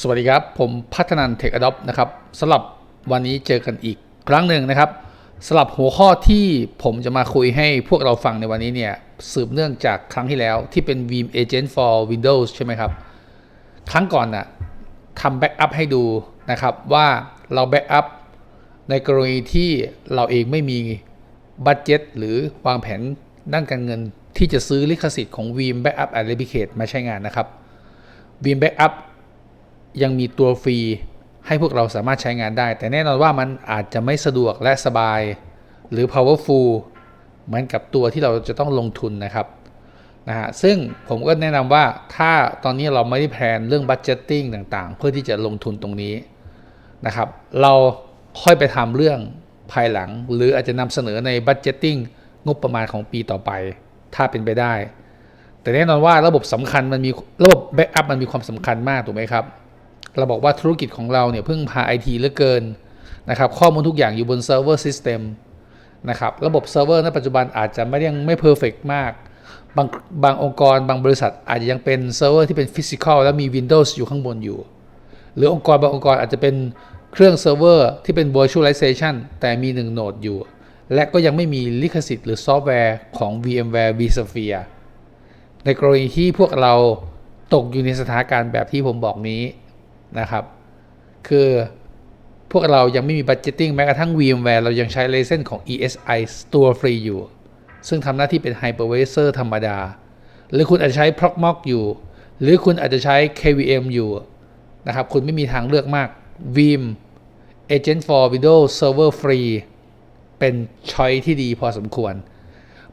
สวัสดีครับ ผมพัฒนันเทคอดอปนะครับสำหรับวันนี้เจอกันอีกครั้งหนึ่งนะครับสำหรับหัวข้อที่ผมจะมาคุยให้พวกเราฟังในวันนี้เนี่ยสืบเนื่องจากครั้งที่แล้วที่เป็น Veeam Agent for Windows ใช่ไหมครับ ครั้งก่อนน่ะทำแบ็กอัพให้ดูนะครับว่าเราแบ็กอัพในกรณีที่เราเองไม่มีบัตเจ็ตหรือวางแผนด้านการเงินที่จะซื้อลิขสิทธิ์ของ Veeam Backup and Replicate มาใช้งานนะครับ Veeam Backup ยังมีตัวฟรีให้พวกเราสามารถใช้งานได้ แต่แน่นอนว่ามันอาจจะไม่สะดวกและสบาย หรือ powerful เหมือนกับตัวที่เราจะต้องลงทุนนะครับนะฮะซึ่งผมก็แนะนำว่าถ้าตอนนี้เราไม่ได้แพลนเรื่อง budgeting ต่างๆ เพื่อที่จะลงทุนตรงนี้นะครับ เราค่อยไปทำเรื่องภายหลัง หรืออาจจะนำเสนอใน budgeting งบประมาณของปีต่อไป ถ้าเป็นไปได้ แต่แน่นอนว่าระบบสำคัญมันมีระบบ backup มันมีความสำคัญมากถูกไหมครับ เราบอกว่าธุรกิจของเราเนี่ยพึ่งพาไอทีเหลือเกินนะครับข้อมูลทุกอย่างอยู่บนเซิร์ฟเวอร์ซิสเต็มนะครับระบบเซิร์ฟเวอร์ในปัจจุบันอาจจะไม่ยังไม่เพอร์เฟกมาก บางบางองค์กรบางบริษัทอาจจะยังเป็นเซิร์ฟเวอร์ที่เป็นฟิสิกอลแล้วมี Windows อยู่ข้างบนอยู่ หรือองค์กรบางองค์กรอาจจะเป็นเครื่องเซิร์ฟเวอร์ที่เป็น virtualization แต่มี1โนดอยู่ และก็ยังไม่มีลิขสิทธิ์หรือซอฟต์แวร์ของ VMware vSphere ในกรณีที่พวกเราตกอยู่ในสถานการณ์แบบที่ผมบอกนี้ นะครับ คือพวกเรายังไม่มีบัตเจตติ้งแม้กระทั่ง VMware เรายังใช้เลเซนของ ESI ตัวฟรีอยู่ ซึ่งทำหน้าที่เป็น Hypervisor ธรรมดา หรือคุณอาจจะใช้ Proxmox อยู่ หรือคุณอาจจะใช้ KVM อยู่นะครับ คุณไม่มีทางเลือกมาก Veeam Agent for Windows Server Free เป็นช้อยที่ดีพอสมควร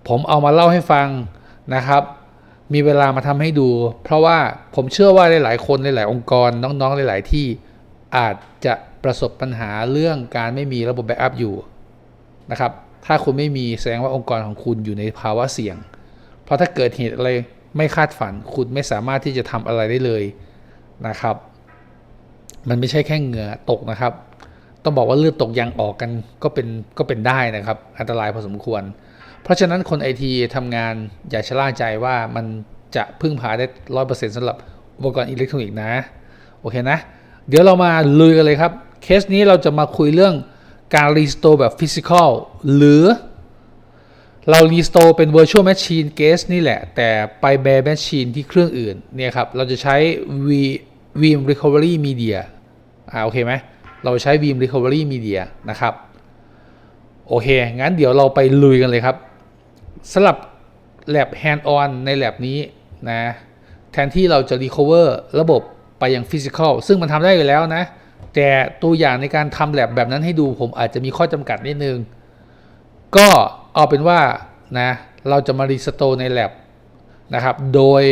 ผมเอามาเล่าให้ฟังนะครับ มีเวลามาทำให้ดู เพราะว่าผมเชื่อว่าหลายๆคนหลายๆองค์กรน้องๆหลาย ๆ ที่อาจจะประสบปัญหาเรื่องการไม่มีระบบแบ็กอัพอยู่นะครับ ถ้าคุณไม่มีแสดงว่าองค์กรของคุณอยู่ในภาวะเสี่ยง เพราะถ้าเกิดเหตุอะไรไม่คาดฝัน คุณไม่สามารถที่จะทำอะไรได้เลยนะครับ มันไม่ใช่แค่เหงื่อตกนะครับ ต้องบอกว่าเลือดตกยางออกกันก็เป็นก็เป็นได้นะครับ อันตรายพอสมควร เพราะฉะนั้นคนไอทีทำงานอย่าชะล่าใจว่ามัน จะพึ่งพาได้ร้อยเปอร์เซ็นต์สำหรับอุปกรณ์อิเล็กทรอนิกส์นะ โอเคนะ เดี๋ยวเรามาลุยกันเลยครับ เคสนี้เราจะมาคุยเรื่องการรีสโตร์แบบฟิสิกอลหรือเรารีสโตร์เป็น Virtual Machine Case นี่แหละ แต่ไป Bare Machine ที่เครื่องอื่นเนี่ยครับ เราจะใช้ V Veeam Recovery Media อ่าโอเคไหมเราใช้ Veeam Recovery Media นะครับ โอเค งั้นเดี๋ยวเราไปลุยกันเลยครับสำหรับ Lab Hand On ใน Lab นี้ นะแทนที่เราจะ Recover ระบบไปยัง Physical ซึ่งมันทำได้อยู่แล้วนะ แต่ตัวอย่างในการทำ Lab แบบนั้นให้ดูผมอาจจะมีข้อจำกัดนิดนึง ก็เอาเป็นว่านะเราจะมา Restore ใน Lab นะครับ โดย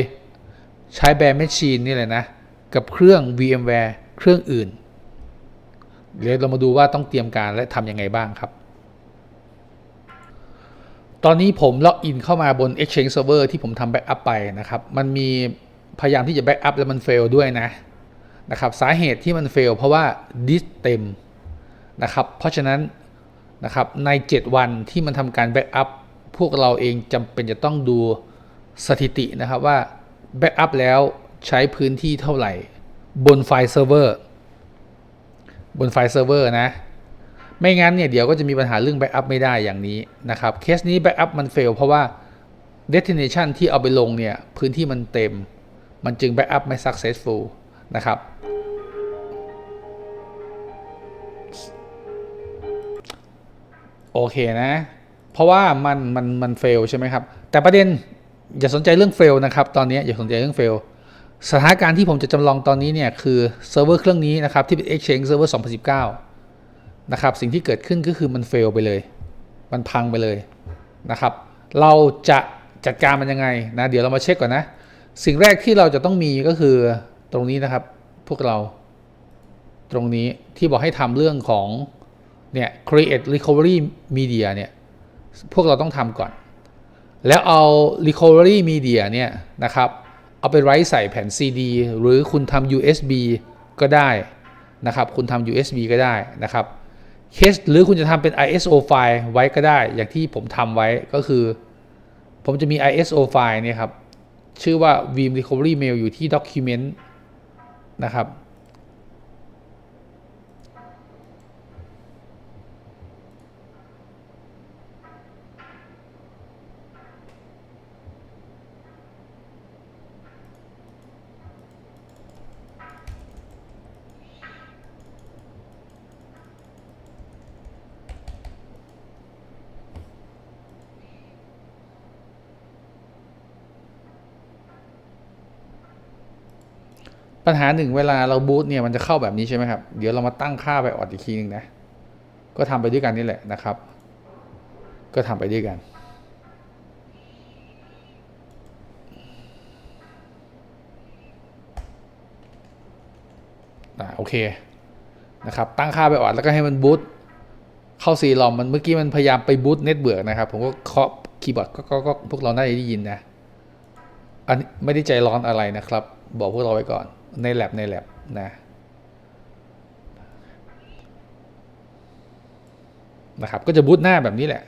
ใช้ Bare Machine นี่เลยนะ กับเครื่อง VMware เครื่องอื่น เดี๋ยวเรามาดูว่าต้องเตรียมการและทำยังไงบ้างครับ ตอนนี้ผมล็อกอินเข้ามาบน Exchange Server ที่ผมทำแบ็กอัพไปนะครับ มันมีพยายามที่จะแบ็กอัพแล้วมันเฟลด้วยนะนะครับสาเหตุที่มันเฟลเพราะว่าดิสเต็มนะครับเพราะฉะนั้นนะครับใน 7 วันที่มันทำการแบ็กอัพพวกเราเองจำเป็นจะต้องดูสถิตินะครับว่าแบ็กอัพแล้วใช้พื้นที่เท่าไหร่ บนไฟล์เซิร์ฟเวอร์บนไฟล์เซิร์ฟเวอร์นะ ไม่งั้นเนี่ยเดี๋ยวก็จะมีปัญหาเรื่องแบ็กอัพไม่ได้อย่างนี้นะครับเคสนี้แบ็กอัพมันเฟลเพราะว่า destination ที่เอาไปลงเนี่ยพื้นที่มันเต็ม มันจึงแบ็กอัพไม่ successful นะครับโอเคนะ เพราะว่ามันมันมันเฟลใช่ไหมครับ แต่ประเด็นอย่าสนใจเรื่องเฟลนะครับ ตอนนี้อย่าสนใจเรื่องเฟลสถานการณ์ที่ผมจะจำลองตอนนี้เนี่ยคือเซิร์ฟเวอร์เครื่องนี้นะครับที่เป็น Exchange Server 2019 นะครับสิ่งที่เกิดขึ้นก็คือมันเฟลไปเลย มันพังไปเลยนะครับ เราจะจัดการมันยังไงนะเดี๋ยวเรามาเช็คก่อนนะ สิ่งแรกที่เราจะต้องมีก็คือตรงนี้นะครับพวกเราตรงนี้ที่บอกให้ทำเรื่องของเนี่ย create recovery media เนี่ยพวกเราต้องทำก่อน แล้วเอา recovery media เนี่ยนะครับ เอาไปไว้ใส่แผ่น CD หรือคุณทำ USB ก็ได้นะครับ คุณทำ USB ก็ได้นะครับ เคสหรือคุณจะทำเป็น ISO ไฟล์ไว้ก็ได้ อย่างที่ผมทำไว้ก็คือ ผมจะมี ISO ไฟล์เนี่ยครับ ชื่อว่า Veeam Recovery Mail อยู่ที่ Document นะครับ ปัญหาหนึ่งเวลาเราบูตเนี่ยมันจะเข้าแบบนี้ใช่ไหมครับ เดี๋ยวเรามาตั้งค่าไปออดอีกทีหนึงนะ ก็ทำไปด้วยกันนี่แหละนะครับ ก็ทำไปด้วยกัน อ่าโอเคนะครับ ตั้งค่าไปออดแล้วก็ให้มันบูตเข้าซีลอมมันเมื่อกี้มันพยายามไปบูตเน็ตเบิร์กนะครับ ผมก็เคาะคีย์บอร์ดก็ก็พวกเราน่าจะได้ยินนะ อันไม่ได้ใจร้อนอะไรนะครับ บอกพวกเราไว้ก่อน ในแ a บในแ a บนะนะครับก็จะบูตหน้าแบบนี้แหละ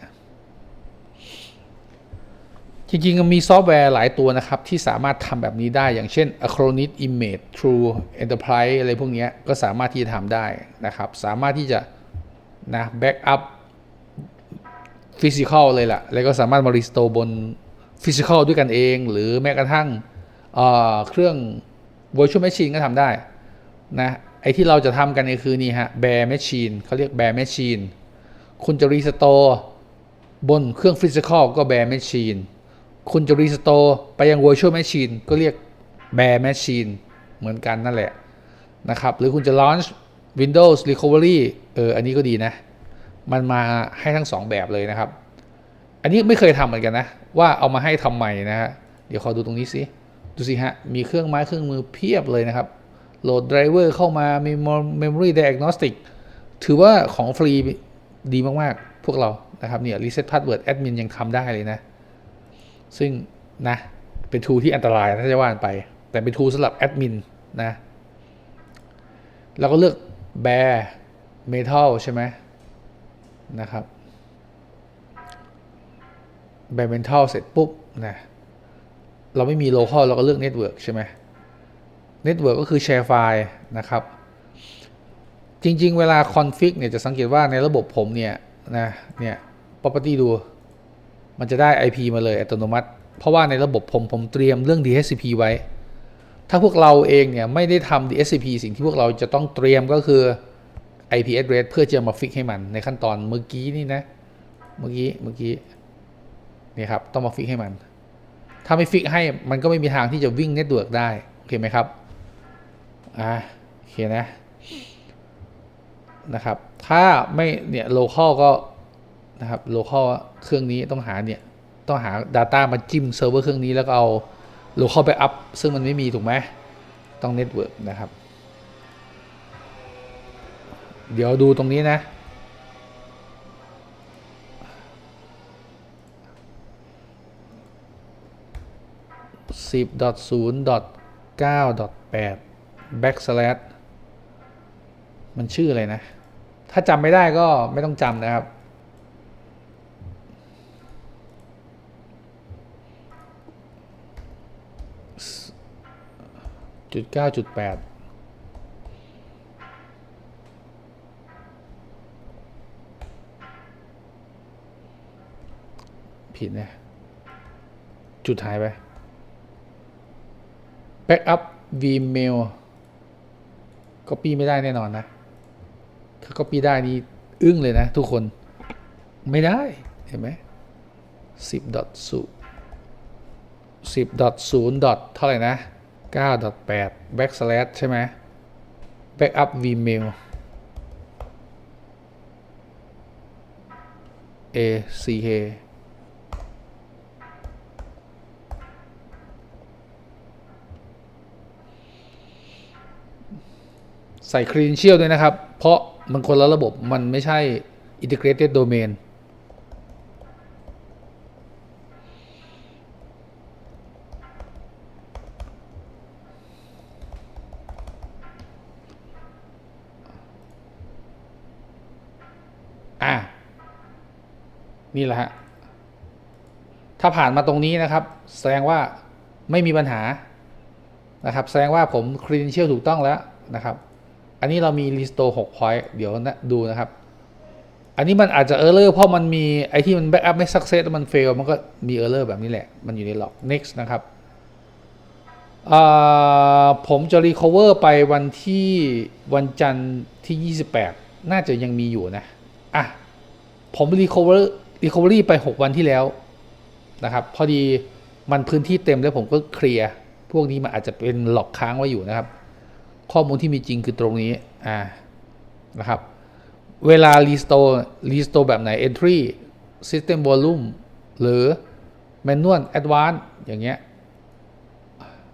จริงๆมีซอฟต์แวร์หลายตัวนะครับ ที่สามารถทำแบบนี้ได้อย่างเช่น Acronis Image True Enterprise อะไรพวกนี้ก็สามารถที่จะทำได้นะครับ สามารถที่จะนะแบ็กอัพฟิสิกอลเลยล่ะ แล้วก็สามารถมารีสโตบนฟิสิกอลด้วยกันเอง หรือแม้กระทั่งเเครื่อง Virtual Machine ก็ทำได้นะไอที่เราจะทำกันก็คือนี่ฮะ Bare Machine เขาเรียก Bare Machine คุณจะรีสโตบนเครื่องฟิสิกอลก็ Bare Machine คุณจะรีสโตไปยัง Virtual Machine ก็เรียก Bare Machine เหมือนกันนั่นแหละนะครับหรือคุณจะ launch Windows Recovery เอออันนี้ก็ดีนะ มันมาให้ทั้งสองแบบเลยนะครับ อันนี้ไม่เคยทำเหมือนกันนะ ว่าเอามาให้ทำใหม่นะฮะเดี๋ยวขอดูตรงนี้สิ ดูสิฮะ มีเครื่องไม้เครื่องมือเพียบเลยนะครับ โหลดไดรเวอร์เข้ามา มี Memory Diagnostic ถือว่าของฟรีดีมากๆ พวกเรานะครับเนี่ย Reset Password Admin ยังทำได้เลยนะ ซึ่งนะ เป็นทูที่อันตรายถ้าจะว่านไป แต่เป็นทูสำหรับแอดมินนะ แล้วก็เลือก Bare Metal ใช่ไหมนะครับ Bare Metal เสร็จปุ๊บนะ เราไม่มี local เราก็เลือก Network ใช่ไหม Network ก็คือแชร์ไฟล์นะครับ จริง ๆ เวลา config เนี่ยจะสังเกตว่าในระบบผมเนี่ยนะเนี่ย property ดู มันจะได้ IP มาเลยอัตโนมัติ เพราะว่าในระบบผมผมเตรียมเรื่อง DHCP ไว้ ถ้าพวกเราเองเนี่ยไม่ได้ทำ DHCP สิ่งที่พวกเราจะต้องเตรียมก็คือ IP address เพื่อจะมาฟิกให้มันในขั้นตอนเมื่อกี้นี่นะ เมื่อกี้ เมื่อกี้ นี่ครับ ต้องมาฟิกให้มัน ถ้าไม่ฟิกให้มันก็ไม่มีทางที่จะวิ่งเน็ตเวิร์กได้ โอเคไหมครับ อ่า โอเคนะ นะครับ ถ้าไม่เนี่ย local ก็นะครับ local เครื่องนี้ต้องหาเนี่ย ต้องหา Data มาจิ้มเซิร์ฟเวอร์เครื่องนี้แล้วก็เอา local backup ซึ่งมันไม่มีถูกไหมต้อง network นะครับ เดี๋ยวดูตรงนี้นะ สิบดอทศูนย์เก้าแปด backslash มันชื่ออะไรนะ ถ้าจำไม่ได้ก็ไม่ต้องจำนะครับจุดเก้าจุดแปดผิดนะ จุดหายไป Backup Vmail Copy ไม่ได้แน่นอนนะ ถ้า Copy ได้นี่อึ้งเลยนะทุกคน ไม่ได้ เห็นไหมสิบดอทศูสิบดอทศูนย์ดอทเท่าไหร่นะเก้าดอทแปด backslash ใช่ไหม backup vmail a c k ใส่ credential ด้วยนะครับ เพราะมันคนละระบบมันไม่ใช่ integrated domain อะนี่แหละฮะ ถ้าผ่านมาตรงนี้นะครับ แสดงว่าไม่มีปัญหานะครับ แสดงว่าผม credential ถูกต้องแล้วนะครับ อันนี้เรามี restore 6 point เดี๋ยวนะดูนะครับ อันนี้มันอาจจะ error เลอร์เพราะมันมีไอที่มัน backup ไม่ success แล้วมัน fail มันก็มี error แบบนี้แหละ มันอยู่ใน log next นะครับผมจะ recover ไปวันที่วันจันทร์ที่ 28 น่าจะยังมีอยู่นะ อะ ผม recover recovery ไป 6 วันที่แล้วนะครับ พอดีมันพื้นที่เต็มแล้วผมก็เคลียร์ พวกนี้มันอาจจะเป็นหลอกค้างไว้อยู่นะครับ ข้อมูลที่มีจริงคือตรงนี้อ่านะครับ เวลา restore restore แบบไหน entry system volume หรือ manual advance อย่างเงี้ย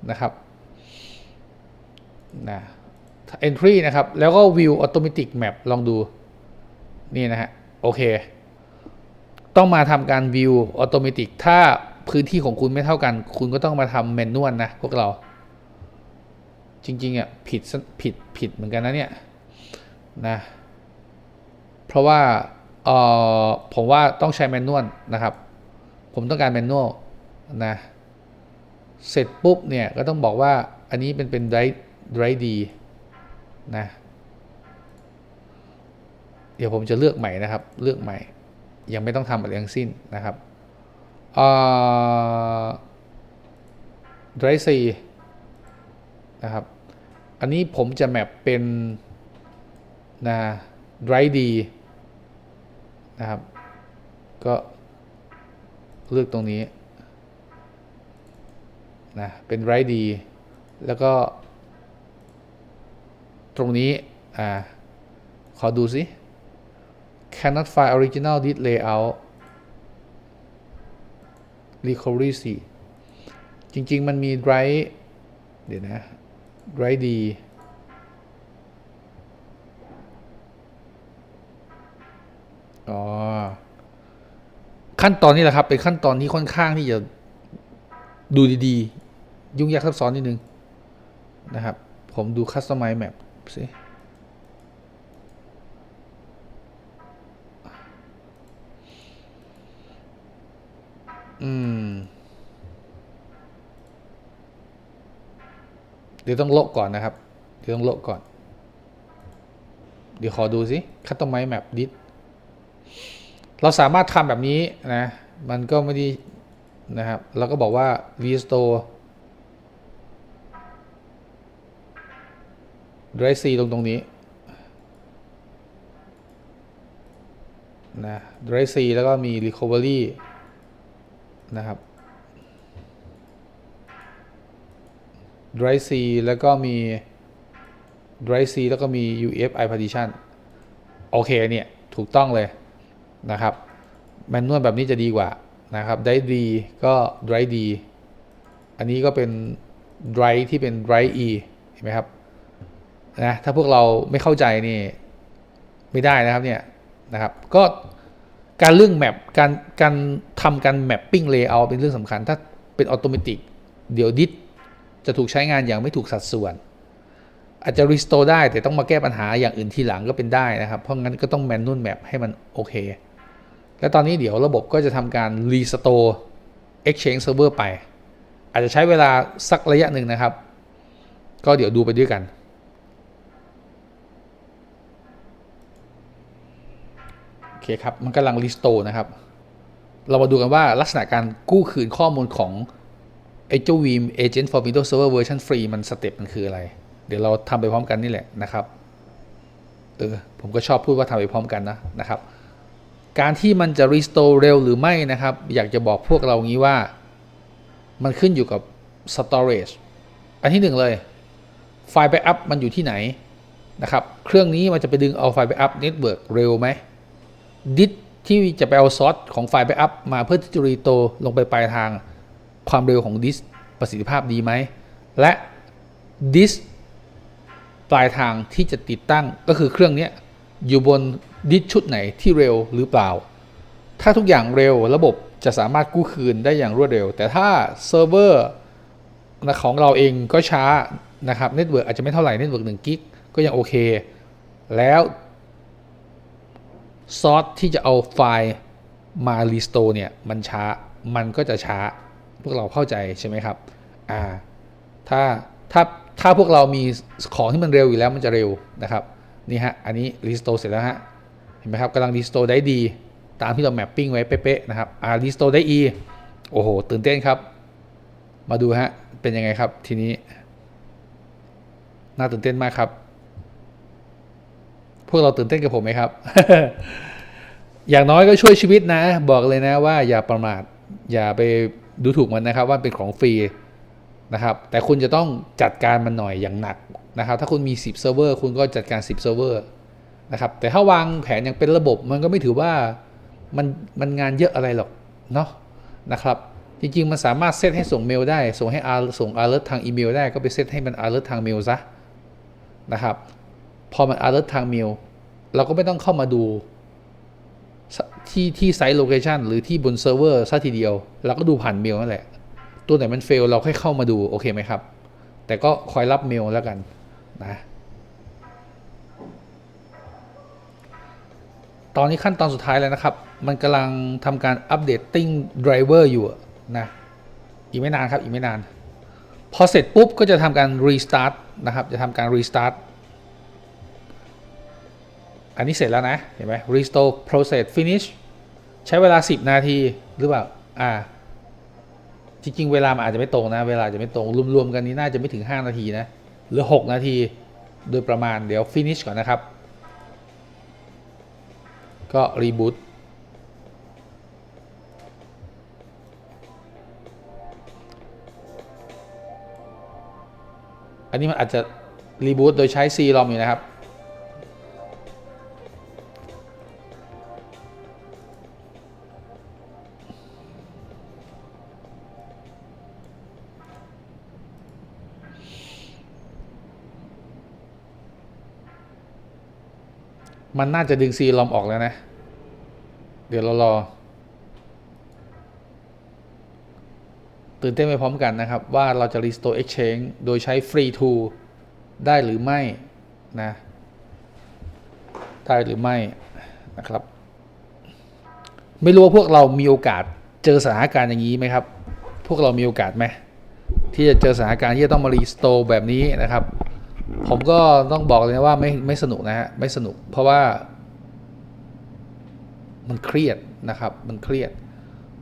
นะครับนะ entry นะครับ แล้วก็ view automatic map ลองดู นี่นะฮะ โอเค ต้องมาทำการ view automatic ถ้าพื้นที่ของคุณไม่เท่ากัน คุณก็ต้องมาทำ manual นะ พวกเรา จริงๆอะผิดผิดผิดเหมือนกันนะเนี่ยนะเพราะว่าเออผมว่าต้องใช้ manual นะครับ ผมต้องการ manual นะเสร็จปุ๊บเนี่ยก็ต้องบอกว่าอันนี้เป็นเป็น drive drive D นะเดี๋ยวผมจะเลือกใหม่นะครับ เลือกใหม่ ยังไม่ต้องทำอะไรทั้งสิ้นนะครับเอ่อ drive C นะครับ อันนี้ผมจะแมปเป็นนะ drive D นะครับ ก็เลือกตรงนี้นะเป็น drive D แล้วก็ตรงนี้อ่าขอดูสิ cannot find original did layout recovery 4จริง ๆ มันมี drive เดี๋ยวนะ drive D อ๋อ ขั้นตอนนี้แหละครับ เป็นขั้นตอนที่ค่อนข้างที่จะดูดีๆ ยุ่งยากซับซ้อนนิดนึง นะครับ ผมดู customize map สิอืม ดี๋ยวต้องโละก่อนนะครับ เดี๋ยวต้องโละก่อน เดี๋ยวขอดูสิ customize map did เราสามารถทำแบบนี้นะ มันก็ไม่ด้นะครับ เราก็บอกว่า restore drive C ตรงตรงนี้นะ drive C แล้วก็มี recovery นะครับ drive C แล้วก็มี drive C แล้วก็มี UEFI partition โอเคเนี่ย ถูกต้องเลยนะครับแมนนวลแบบนี้จะดีกว่านะครับ ได้ดีก็ drive D อันนี้ก็เป็น drive ที่เป็น drive E เห็นไหมครับนะถ้าพวกเราไม่เข้าใจนี่ ไม่ได้นะครับเนี่ยนะครับ ก็การเรื่องแมปการการทำการแมปปิ้งเลเยอร์เป็นเรื่องสำคัญ ถ้าเป็นออโตเมติกเดี๋ยวดิส จะถูกใช้งานอย่างไม่ถูกสัดส่วน อาจจะรีสโตร์ได้แต่ต้องมาแก้ปัญหาอย่างอื่นทีหลังก็เป็นได้นะครับ เพราะงั้นก็ต้องแมนนวลแมปให้มันโอเค และตอนนี้เดี๋ยวระบบก็จะทำการรีสโตร์ Exchange Server ไป อาจจะใช้เวลาสักระยะหนึ่งนะครับ ก็เดี๋ยวดูไปด้วยกันโอเคครับมันกำลังรีสโตร์นะครับ เรามาดูกันว่าลักษณะการกู้คืนข้อมูลของ ไอ้เจ้า Veeam Agent for Windows Server Version Free มันสเต็ปมันคืออะไร เดี๋ยวเราทำไปพร้อมกันนี่แหละนะครับเออผมก็ชอบพูดว่าทำไปพร้อมกันนะนะครับ การที่มันจะ restore เร็วหรือไม่นะครับ อยากจะบอกพวกเรางี้ว่า มันขึ้นอยู่กับ storage อันที่หนึ่งเลย ไฟล์ backup มันอยู่ที่ไหนนะครับ เครื่องนี้มันจะไปดึงเอาไฟล์ backup network เร็วไหมดิสที่จะไปเอาซอสของไฟล์ backup มาเพื่อที่จะรีโตลงไปปลายทาง ความเร็วของดิสประสิทธิภาพดีไหม และดิสปลายทางที่จะติดตั้งก็คือเครื่องนี้อยู่บนดิสชุดไหนที่เร็วหรือเปล่า ถ้าทุกอย่างเร็วระบบจะสามารถกู้คืนได้อย่างรวดเร็ว แต่ถ้าเซิร์ฟเวอร์ของเราเองก็ช้านะครับเน็ตเวิร์กอาจจะไม่เท่าไหร่เน็ตเวิร์กหนึ่งกิกก็ยังโอเค แล้วซอสที่จะเอาไฟล์มารีสโตเนี่ย มันช้า มันก็จะช้า พวกเราเข้าใจใช่ไหมครับอ่าถ้าถ้าถ้าพวกเรามีของที่มันเร็วอยู่แล้วมันจะเร็วนะครับนี่ฮะอันนี้รีสโตเสร็จแล้วฮะเห็นไหมครับกำลังรีสโตได้ดี ตามที่เราแมปปิ้งไว้เป๊ะๆนะครับอ่ารีสโตได้อีโอ้โห ตื่นเต้นครับ มาดูฮะ เป็นยังไงครับทีนี้ น่าตื่นเต้นมากครับ พวกเราตื่นเต้นกับผมไหมครับ อย่างน้อยก็ช่วยชีวิตนะ บอกเลยนะว่าอย่าประมาท อย่าไป ดูถูกมันนะครับว่าเป็นของฟรีนะครับ แต่คุณจะต้องจัดการมันหน่อยอย่างหนักนะครับ ถ้าคุณมี 10เซิร์ฟเวอร์คุณก็จัดการ 10เซิร์ฟเวอร์นะครับ แต่ถ้าวางแผนอย่างเป็นระบบมันก็ไม่ถือว่ามันมันงานเยอะอะไรหรอกเนาะนะครับ จริง ๆ มันสามารถเซตให้ส่งเมลได้ ส่งให้อาส่ง alert ทางอีเมลได้ก็ไปเซตให้มัน alert ทางเมลซะนะครับ พอมัน alert ทางเมลเราก็ไม่ต้องเข้ามาดู ที่ที่ไซต์โลเคชันหรือที่บนเซิร์ฟเวอร์ซะทีเดียวเราก็ดูผ่านเมลนั่นแหละ ตัวไหนมันเฟลเราค่อยเข้ามาดู โอเคไหมครับ แต่ก็คอยรับเมลแล้วกันนะตอนนี้ขั้นตอนสุดท้ายแล้วนะครับ มันกำลังทำการอัปเดตติ้งไดรเวอร์อยู่นะ อีกไม่นานครับ อีกไม่นาน พอเสร็จปุ๊บก็จะทำการรีสตาร์ทนะครับ จะทำการรีสตาร์ท อันนี้เสร็จแล้วนะ เห็นไหม restore process finish ใช้เวลา 10 นาทีหรือเปล่า อ่า จริง ๆ เวลามันอาจจะไม่ตรงนะ เวลาจะไม่ตรง รวม ๆ กันนี้น่าจะไม่ถึง 5 นาทีนะ หรือ 6 นาที โดยประมาณ เดี๋ยว finish ก่อนนะครับ ก็ reboot อันนี้มันอาจจะ reboot โดยใช้ C-ROM อยู่นะครับ มันน่าจะดึงซีลอมออกแล้วนะ เดี๋ยวเรารอ ตื่นเต้นไปพร้อมกันนะครับ ว่าเราจะ restore exchange โดยใช้ free tool ได้หรือไม่นะ ได้หรือไม่นะครับ ไม่รู้ว่าพวกเรามีโอกาสเจอสถานการณ์อย่างนี้ไหมครับ พวกเรามีโอกาสไหมที่จะเจอสถานการณ์ที่จะต้องมา restore แบบนี้นะครับ ผมก็ต้องบอกเลยนะว่าไม่ไม่สนุกนะฮะไม่สนุก เพราะว่า มันเครียดนะครับ มันเครียด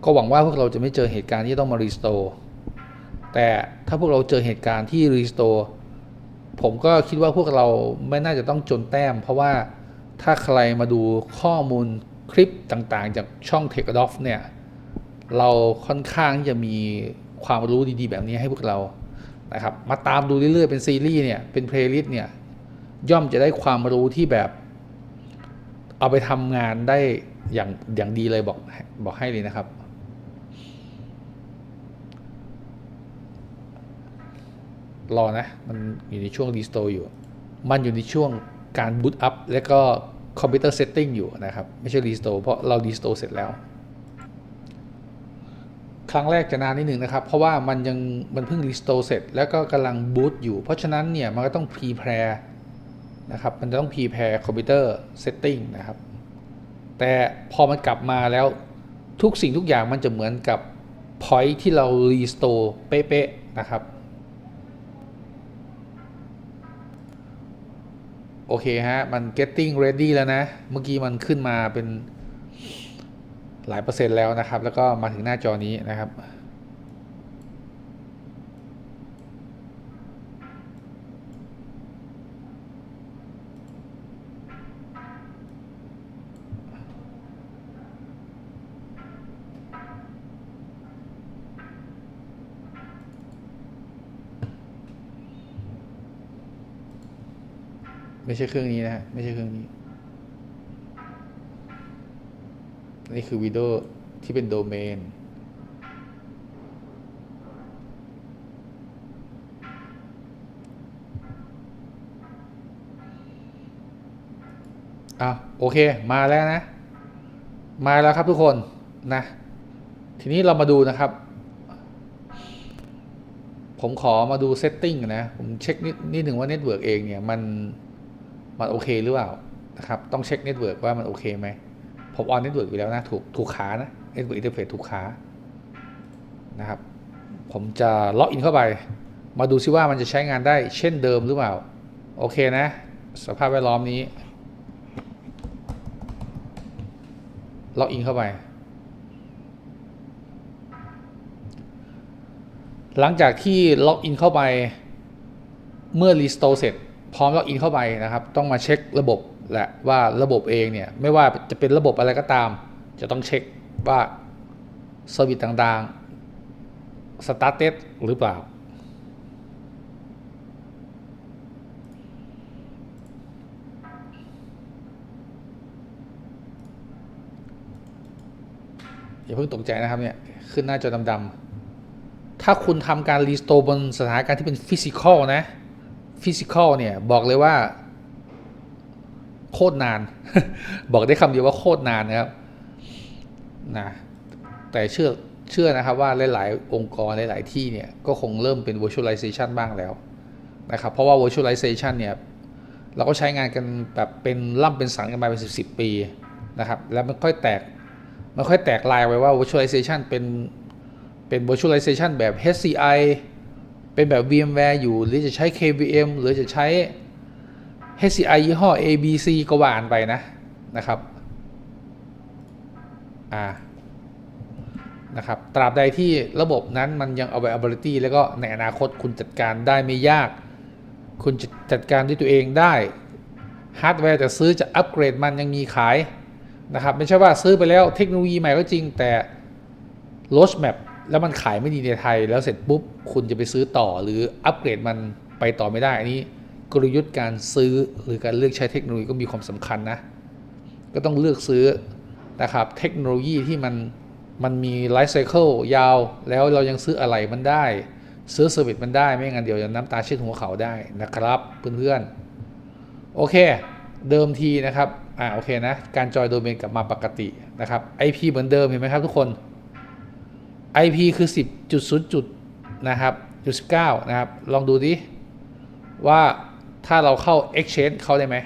ก็หวังว่าพวกเราจะไม่เจอเหตุการณ์ที่ต้องมารีสโตร์แต่ถ้าพวกเราเจอเหตุการณ์ที่รีสโตร์ผมก็คิดว่าพวกเราไม่น่าจะต้องจนแต้ม เพราะว่าถ้าใครมาดูข้อมูลคลิปต่างๆ จากช่อง t e c h d o f เนี่ย เราค่อนข้างจะมีความรู้ดีๆ แบบนี้ให้พวกเรา นะครับมาตามดูเรื่อยๆเป็นซีรีส์เนี่ยเป็นเพลย์ลิสต์เนี่ยย่อมจะได้ความรู้ที่แบบเอาไปทำงานได้อย่างอย่างดีเลยบอกบอกให้เลยนะครับ รอนะ มันอยู่ในช่วงรีสโตร์อยู่ มันอยู่ในช่วงการบูตอัพและก็คอมพิวเตอร์เซตติ้งอยู่นะครับ ไม่ใช่รีสโตร์เพราะเรารีสโตร์เสร็จแล้ว ครั้งแรกจะนานนิดหนึ่งนะครับ เพราะว่ามันยังมันเพิ่งรีสโตเสร็จ แล้วก็กำลังบูตอยู่ เพราะฉะนั้นเนี่ยมันก็ต้องพรีแพร์นะครับ มันจะต้องพรีแพร์คอมพิวเตอร์เซตติ้งนะครับ แต่พอมันกลับมาแล้วทุกสิ่งทุกอย่างมันจะเหมือนกับ point ที่เรารีสโตเป๊ะๆนะครับ โอเคฮะ มัน getting ready แล้วนะ เมื่อกี้มันขึ้นมาเป็น หลายเปอร์เซ็นต์แล้วนะครับ แล้วก็มาถึงหน้าจอนี้นะครับไม่ใช่เครื่องนี้นะฮะไม่ใช่เครื่องนี้ นี่คือวิดีโอที่เป็นโดเมน อะโอเคมาแล้วนะ มาแล้วครับทุกคนนะ ทีนี้เรามาดูนะครับ ผมขอมาดูเซตติ้งนะ ผมเช็คนิดนิดหนึ่งว่าเน็ตเวิร์กเองเนี่ย มัน มันโอเคหรือเปล่านะครับ ต้องเช็คเน็ตเวิร์กว่ามันโอเคไหม ผมออนเน็ตเวิร์กอยู่แล้วนะ ถูกถูกขานะเน็ตเวิร์กอินเทอร์เฟซถูกขานะครับ ผมจะล็อกอินเข้าไป มาดูซิว่ามันจะใช้งานได้เช่นเดิมหรือเปล่า โอเคนะ สภาพแวดล้อมนี้ ล็อกอินเข้าไป หลังจากที่ล็อกอินเข้าไป เมื่อรีสโตเสร็จ พร้อมล็อกอินเข้าไปนะครับ ต้องมาเช็คระบบ และว่าระบบเองเนี่ยไม่ว่าจะเป็นระบบอะไรก็ตาม จะต้องเช็คว่าเซอร์วิสต่างๆสตาร์เต็ดหรือเปล่า อย่าเพิ่งตกใจนะครับเนี่ย ขึ้นหน้าจอดำๆถ้าคุณทำการรีสโตบนสถานการณ์ที่เป็นฟิสิกอลนะฟิสิกอลเนี่ย บอกเลยว่า โคตรนาน บอกได้คำเดียวว่าโคตรนานนะครับนะแต่เชื่อเชื่อนะครับว่าหลาย ๆ องค์กรหลาย ๆ ที่เนี่ยก็คงเริ่มเป็น virtualization บ้างแล้วนะครับเพราะว่า virtualization เนี่ยเราก็ใช้งานกันแบบเป็นล่ำเป็นสันกันมาเป็นสิบสิบปีนะครับแล้วมันค่อยแตกมันค่อยแตกลายไปว่า virtualization เป็นเป็น virtualization แบบ HCI เป็นแบบ VMware อยู่ หรือจะใช้ KVM หรือจะใช้ HCI ยี่ห้อ ABC ก็ว่ากันไปนะนะครับอ่านะครับตราบใดที่ระบบนั้นมันยัง availability แล้วก็ในอนาคตคุณจัดการได้ไม่ยาก คุณจะจัดการด้วยตัวเองได้ฮาร์ดแวร์จะซื้อจะอัปเกรดมันยังมีขายนะครับไม่ใช่ว่าซื้อไปแล้วเทคโนโลยีใหม่ก็จริงแต่ road map แล้วมันขายไม่ดีในไทย แล้วเสร็จปุ๊บ คุณจะไปซื้อต่อหรืออัปเกรดมันไปต่อไม่ได้อันนี้ กลยุทธ์การซื้อหรือการเลือกใช้เทคโนโลยีก็มีความสำคัญนะ ก็ต้องเลือกซื้อนะครับเทคโนโลยีที่มันมันมีไลฟ์ไซเคิลยาว แล้วเรายังซื้ออะไรมันได้ ซื้อเซอร์วิสมันได้ไม่งั้นเดี๋ยวจะน้ำตาเช็ดหัวเขาได้นะครับเพื่อนๆโอเค เดิมทีนะครับอ่าโอเคนะการจอยโดเมนกลับมาปกตินะครับ IP เหมือนเดิมเห็นไหมครับทุกคน IP คือ 10.0จุดนะครับจุด19นะครับลองดูดิว่า ถ้าเราเข้า Exchange เขาได้ไหม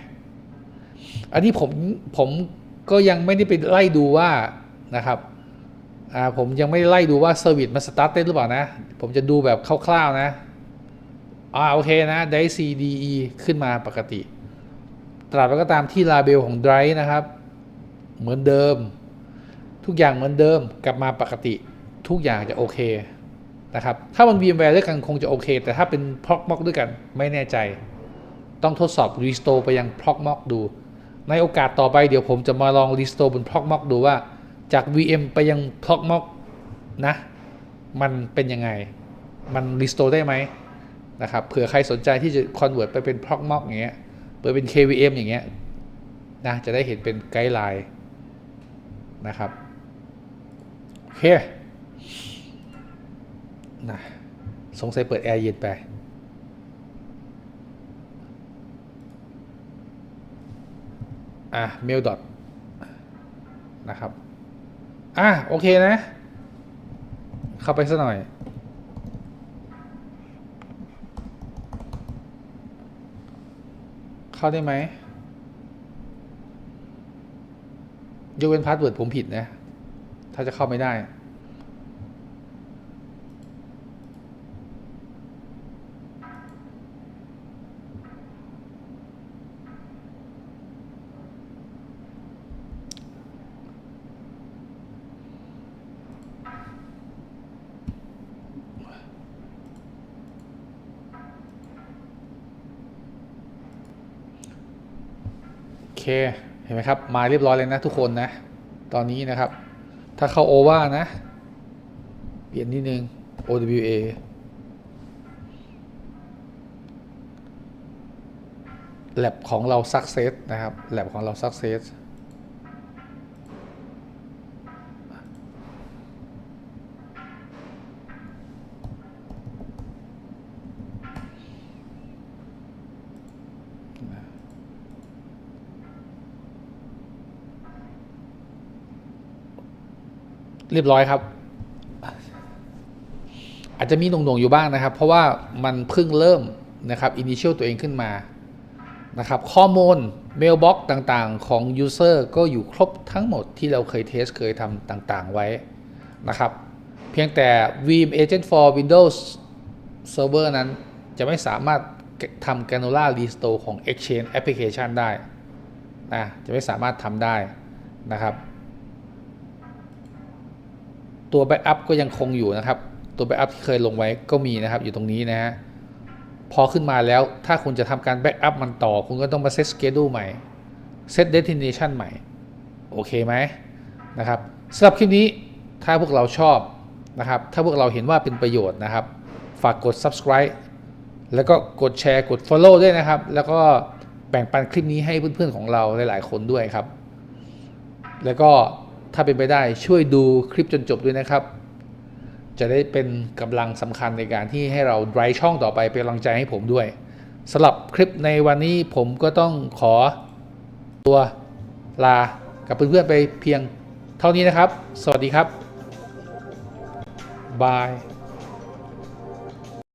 อันนี้ผมผมก็ยังไม่ได้ไปไล่ดูว่านะครับผมยังไม่ได้ไล่ดูว่าเซอร์วิสมันสตาร์ทเต้นหรือเปล่านะ ผมจะดูแบบคร่าวๆนะอ่าโอเคนะได้ CDE ขึ้นมาปกติตราบใดก็ตามที่ลาเบลของ Drive นะครับ เหมือนเดิม ทุกอย่างเหมือนเดิมกลับมาปกติทุกอย่างจะโอเคนะครับ ถ้ามัน VMware ด้วยกันคงจะโอเค แต่ถ้าเป็น Proxmox ด้วยกันไม่แน่ใจ ต้องทดสอบ Restore ไปยัง Proxmox ดู ในโอกาสต่อไปเดี๋ยวผมจะมาลอง Restore บน Proxmox ดูว่า จาก VM ไปยัง Proxmox นะ มันเป็นยังไง มัน Restore ได้ไหมนะครับเผื่อใครสนใจที่จะ Convert ไปเป็น Proxmox อย่างเงี้ยไปเป็น KVM อย่างเงี้ยนะจะได้เห็นเป็นไกด์ไลน์นะครับโอเคนะสงสัยเปิดแอร์เย็นไป อะ mail ดอทนะครับ อะ โอเคนะ เข้าไปสักหน่อย เข้าได้ไหมยกเว้นพาสเวิร์ดผมผิดนะ ถ้าจะเข้าไม่ได้ เห็นไหมครับ มาเรียบร้อยเลยนะทุกคนนะ ตอนนี้นะครับ ถ้าเข้า OVA นะ เปลี่ยนนิดนึง OWA แลบของเรา success นะครับแลบของเรา success เรียบร้อยครับ อาจจะมีหน่วงๆอยู่บ้างนะครับ เพราะว่ามันเพิ่งเริ่มนะครับ initial ตัวเองขึ้นมานะครับข้อมูล mailbox ต่างๆ ของ user ก็อยู่ครบทั้งหมดที่เราเคยเทสเคยทำต่างๆไว้นะครับ เพียงแต่ Veeam Agent for Windows Server นั้นจะไม่สามารถทำ Granular Restore ของ Exchange Application ได้นะจะไม่สามารถทำได้นะครับ ตัวแบ็กอัพก็ยังคงอยู่นะครับ ตัวแบ็กอัพที่เคยลงไว้ก็มีนะครับอยู่ตรงนี้นะฮะพอขึ้นมาแล้วถ้าคุณจะทำการแบ็กอัพมันต่อ คุณก็ต้องมาเซตสเกดูใหม่เซตเดสติเนชันใหม่ โอเคไหมนะครับสำหรับคลิปนี้ถ้าพวกเราชอบนะครับ ถ้าพวกเราเห็นว่าเป็นประโยชน์นะครับ ฝากกด subscribe แล้วก็กดแชร์กด follow ด้วยนะครับ แล้วก็แบ่งปันคลิปนี้ให้เพื่อนๆของเราหลายๆคนด้วยครับ แล้วก็ ถ้าเป็นไปได้ช่วยดูคลิปจนจบด้วยนะครับ จะได้เป็นกำลังสำคัญในการที่ให้เราไดรช่องต่อไปเป็นกำลังใจให้ผมด้วยสำหรับคลิปในวันนี้ผมก็ต้องขอตัวลากับเพื่อนๆไปเพียงเท่านี้นะครับ สวัสดีครับบาย